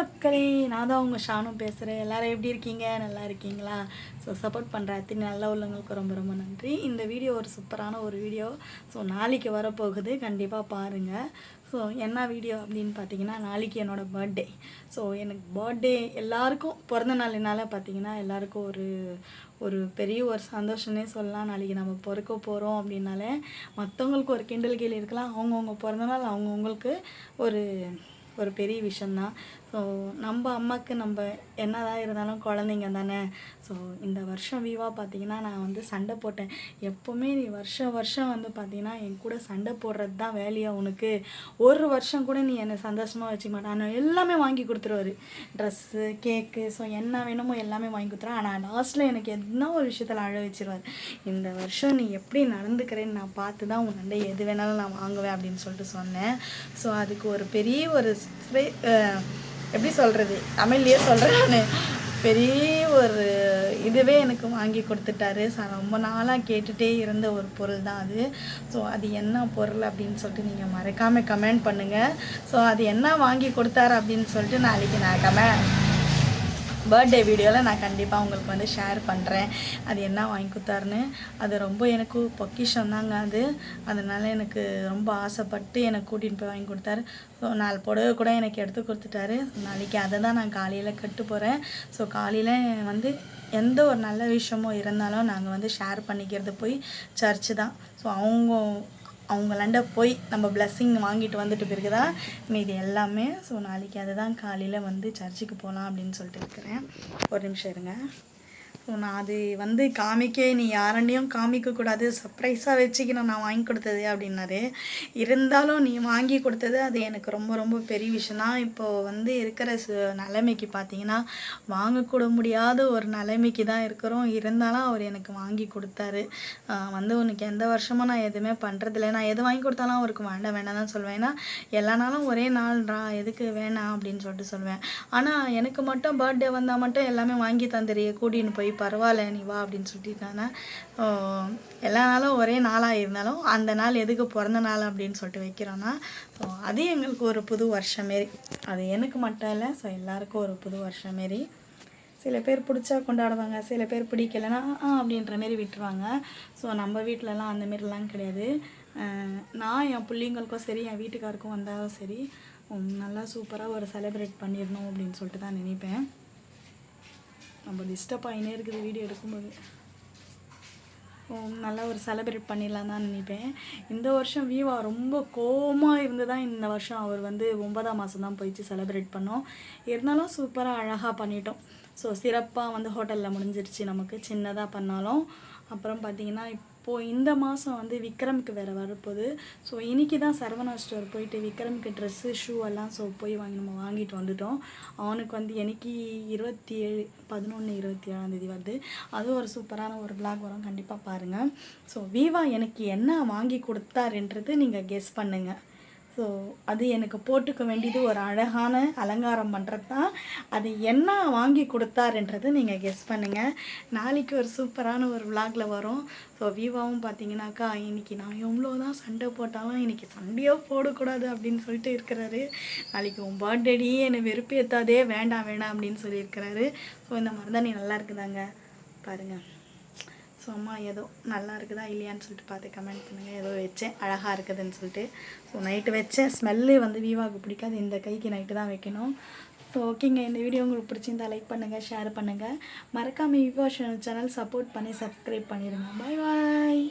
மக்களே நான் தான் உங்கள் ஷானும் பேசுகிறேன் எல்லோரும் எப்படி இருக்கீங்க? நல்லா இருக்கீங்களா? ஸோ சப்போர்ட் பண்ணுற அத்தனை நல்ல உள்ளவங்களுக்கு ரொம்ப ரொம்ப நன்றி. இந்த வீடியோ ஒரு சூப்பரான ஒரு வீடியோ. ஸோ நாளைக்கு வரப்போகுது. கண்டிப்பாக பாருங்கள் ஸோ என்ன வீடியோ அப்படின்னு பார்த்தீங்கன்னா நாளைக்கு என்னோடய பர்த்டே ஸோ எனக்கு பர்த்டே எல்லாருக்கும் பிறந்த நாளினால பார்த்தீங்கன்னா எல்லாருக்கும் ஒரு ஒரு பெரிய ஒரு சந்தோஷம்னே சொல்லலாம். நாளைக்கு நம்ம பிறக்க போகிறோம் அப்படின்னாலே மற்றவங்களுக்கு ஒரு கிண்டல் கேள்வி இருக்கலாம். அவங்கவுங்க பிறந்த நாள் அவங்கவுங்களுக்கு ஒரு ஒரு பெரிய விஷயந்தான் ஸோ நம்ம அம்மாவுக்கு நம்ம என்னதான் இருந்தாலும் குழந்தைங்க தானே. ஸோ இந்த வருஷம் வீவாக பார்த்தீங்கன்னா நான் வந்து சண்டை போட்டேன். எப்போவுமே நீ வருஷம் வருஷம் வந்து பார்த்தீங்கன்னா என் கூட சண்டை போடுறது தான் வேலையாக உனக்கு? ஒரு வருஷம் கூட நீ என்னை சந்தோஷமாக வச்சுக்க மாட்டேன் ஆனால் எல்லாமே வாங்கி கொடுத்துருவாரு. ட்ரெஸ்ஸு கேக்கு ஸோ என்ன வேணுமோ எல்லாமே வாங்கி கொடுத்துருவேன் ஆனால் லாஸ்ட்டில் எனக்கு என்ன ஒரு விஷயத்தில் அழ வச்சிருவார்? இந்த வருஷம் நீ எப்படி நடந்துக்கிறேன்னு நான் பார்த்து தான் உன்னை எது வேணாலும் நான் வாங்குவேன் அப்படின்னு சொல்லிட்டு சொன்னேன். ஸோ அதுக்கு ஒரு பெரிய ஒரு எப்படி சொல்கிறது தமிழ்லேயே சொல்கிறேன் நான். பெரிய ஒரு இதுவே எனக்கு வாங்கி கொடுத்துட்டாரு. ரொம்ப நாளாக கேட்டுகிட்டே இருந்த ஒரு பொருள் தான் அது. ஸோ அது என்ன பொருள் அப்படின்னு சொல்லிட்டு நீங்கள் மறக்காமல் கமெண்ட் பண்ணுங்கள் ஸோ அது என்ன வாங்கி கொடுத்தாரு அப்படின்னு சொல்லிட்டு நாளைக்கு நான் கமெண்ட் பர்த்டே வீடியோவில் நான் கண்டிப்பாக உங்களுக்கு வந்து ஷேர் பண்ணுறேன் அது என்ன வாங்கி கொடுத்தாருன்னு? அது ரொம்ப எனக்கு பொக்கிஷம் தாங்க அது. அதனால் எனக்கு ரொம்ப ஆசைப்பட்டு எனக்கு கூட்டிகிட்டு போய் வாங்கி கொடுத்தாரு. ஸோ நாலு புடவை கூட எனக்கு எடுத்து கொடுத்துட்டாரு. நாளைக்கு அதை தான் நான் காலையில் கட்டு போகிறேன் ஸோ காலையில் வந்து எந்த ஒரு நல்ல விஷயமோ இருந்தாலும் நாங்கள் வந்து ஷேர் பண்ணிக்கிறது போய் சர்ச்சு தான். ஸோ அவங்க அவங்களாண்ட போய் நம்ம blessing வாங்கிட்டு வந்துட்டு பிறகு தான் மீதி எல்லாமே. ஸோ நாளைக்கு அதுதான் காலையில் வந்து சர்ச்சுக்கு போகலாம் அப்படின்னு சொல்லிட்டு இருக்கிறேன். ஒரு நிமிஷம் இருங்க. ஸோ நான் அது வந்து காமிக்க நீ யாரண்டையும் காமிக்கக்கூடாது சர்ப்ரைஸாக வச்சுக்கணும் நான் வாங்கி கொடுத்தது அப்படின்னாரு. இருந்தாலும் நீ வாங்கி கொடுத்தது அது எனக்கு ரொம்ப ரொம்ப பெரிய விஷயம் தான். இப்போது வந்து இருக்கிற சு நிலைமைக்கு பார்த்தீங்கன்னா வாங்கக்கூட முடியாத ஒரு நிலைமைக்கு தான் இருக்கிறோம். இருந்தாலும் அவர் எனக்கு வாங்கி கொடுத்தாரு. வந்து உனக்கு எந்த வருஷமும் நான் எதுவுமே பண்ணுறதில்ல நான் எது வாங்கி கொடுத்தாலும் அவருக்கு வேண்டாம் வேண்டாம் தான் சொல்வேன். ஏன்னா எல்லா நாளும் ஒரே நாள்ரா எதுக்கு வேணாம் அப்படின்னு சொல்லிட்டு சொல்லுவேன் ஆனால் எனக்கு மட்டும் பர்த்டே வந்தால் மட்டும் எல்லாமே வாங்கி தந்துடுறிய கூட்டின்னு போய் சரி பரவாயில்ல நீ வா அப்படின்னு சொல்லிட்டானே எல்லா நாளும் ஒரே நாளாக இருந்தாலும் அந்த நாள் எதுக்கு பிறந்த நாள்? அப்படின்னு சொல்லிட்டு வைக்கிறோன்னா அது எங்களுக்கு ஒரு புது வருஷம் மாரி. அது எனக்கு மட்டும் இல்லை ஸோ எல்லாருக்கும் ஒரு புது வருஷம் மாரி. சில பேர் பிடிச்சா கொண்டாடுவாங்க சில பேர் பிடிக்கலைன்னா ஆ அப்படின்ற மாரி விட்டுருவாங்க. ஸோ நம்ம வீட்டிலலாம் அந்த மாரிலாம் கிடையாது. நான் என் பிள்ளைங்களுக்கும் சரி என் வீட்டுக்காருக்கும் வந்தாலும் சரி நல்லா சூப்பராக ஒரு செலிப்ரேட் பண்ணிடணும் அப்படின்னு சொல்லிட்டு தான் நினைப்பேன். நம்ம டிஸ்டர்ப் ஆகினே இருக்குது வீடியோ எடுக்கும்போது. நல்லா ஒரு செலிப்ரேட் பண்ணிடலாம் தான் நினைப்பேன். இந்த வருஷம் வீவா ரொம்ப கோவமாக இருந்து தான் இந்த வருஷம் அவர் வந்து ஒன்பதாம் மாதம் தான் போயிடுச்சு செலிப்ரேட் பண்ணோம். இருந்தாலும் சூப்பராக அழகாக பண்ணிட்டோம். ஸோ சிறப்பாக வந்து ஹோட்டலில் முடிஞ்சிருச்சு நமக்கு. சின்னதாக பண்ணாலும். அப்புறம் பார்த்தீங்கன்னா இப்போது இந்த மாதம் வந்து விக்ரமுக்கு வேறு வரப்போகுது. ஸோ இன்றைக்கி தான் சரவணா ஸ்டோர் போயிட்டு விக்ரமுக்கு ட்ரெஸ்ஸு ஷூ எல்லாம் ஸோ போய் வாங்கி நம்ம வாங்கிட்டு வந்துட்டோம். அவனுக்கு வந்து எனக்கு இருபத்தி ஏழு பதினொன்று இருபத்தி ஏழாந்தேதி வருது. அதுவும் ஒரு சூப்பரான ஒரு பிளாக் வரும். கண்டிப்பாக பாருங்கள் ஸோ வீவா எனக்கு என்ன வாங்கி கொடுத்தாருன்றது நீங்கள் கெஸ் பண்ணுங்கள் ஸோ அது எனக்கு போட்டுக்க வேண்டியது ஒரு அழகான அலங்காரம் பண்ணுறது தான் அது என்ன வாங்கி கொடுத்தாருன்றது நீங்கள் கெஸ் பண்ணுங்கள் நாளைக்கு ஒரு சூப்பரான ஒரு விளாகில் வரும். ஸோ வீவாவும் பார்த்தீங்கன்னாக்கா இன்னைக்கு நான் எவ்வளோ தான் சண்டை போட்டாலும் இன்றைக்கி சண்டையோ போடக்கூடாது அப்படின்னு சொல்லிட்டு இருக்கிறாரு. நாளைக்கு உன் பர்த்டேடி என்னை வெறுப்பேற்றாதே வேண்டாம் வேண்டாம் அப்படின்னு சொல்லியிருக்கிறாரு. ஸோ இந்த மாதிரி தான் நீ நல்லா இருக்குதாங்க. பாருங்கள் ஸோ அம்மா ஏதோ நல்லா இருக்குதா இல்லையான்னு சொல்லிட்டு பார்த்து கமெண்ட் பண்ணுங்கள் ஏதோ வச்சேன் அழகாக இருக்குதுன்னு சொல்லிட்டு. ஸோ நைட்டு வச்சேன் ஸ்மெல்லு வந்து வீவாவுக்கு பிடிக்காது. இந்த கைக்கு நைட்டு தான் வைக்கணும். ஸோ ஓகேங்க இந்த வீடியோ உங்களுக்கு பிடிச்சிருந்தா லைக் பண்ணுங்கள் ஷேர் பண்ணுங்கள் மறக்காமல் விவோ சேனல் சப்போர்ட் பண்ணி சப்ஸ்கிரைப் பண்ணிடுங்க பாய் பாய்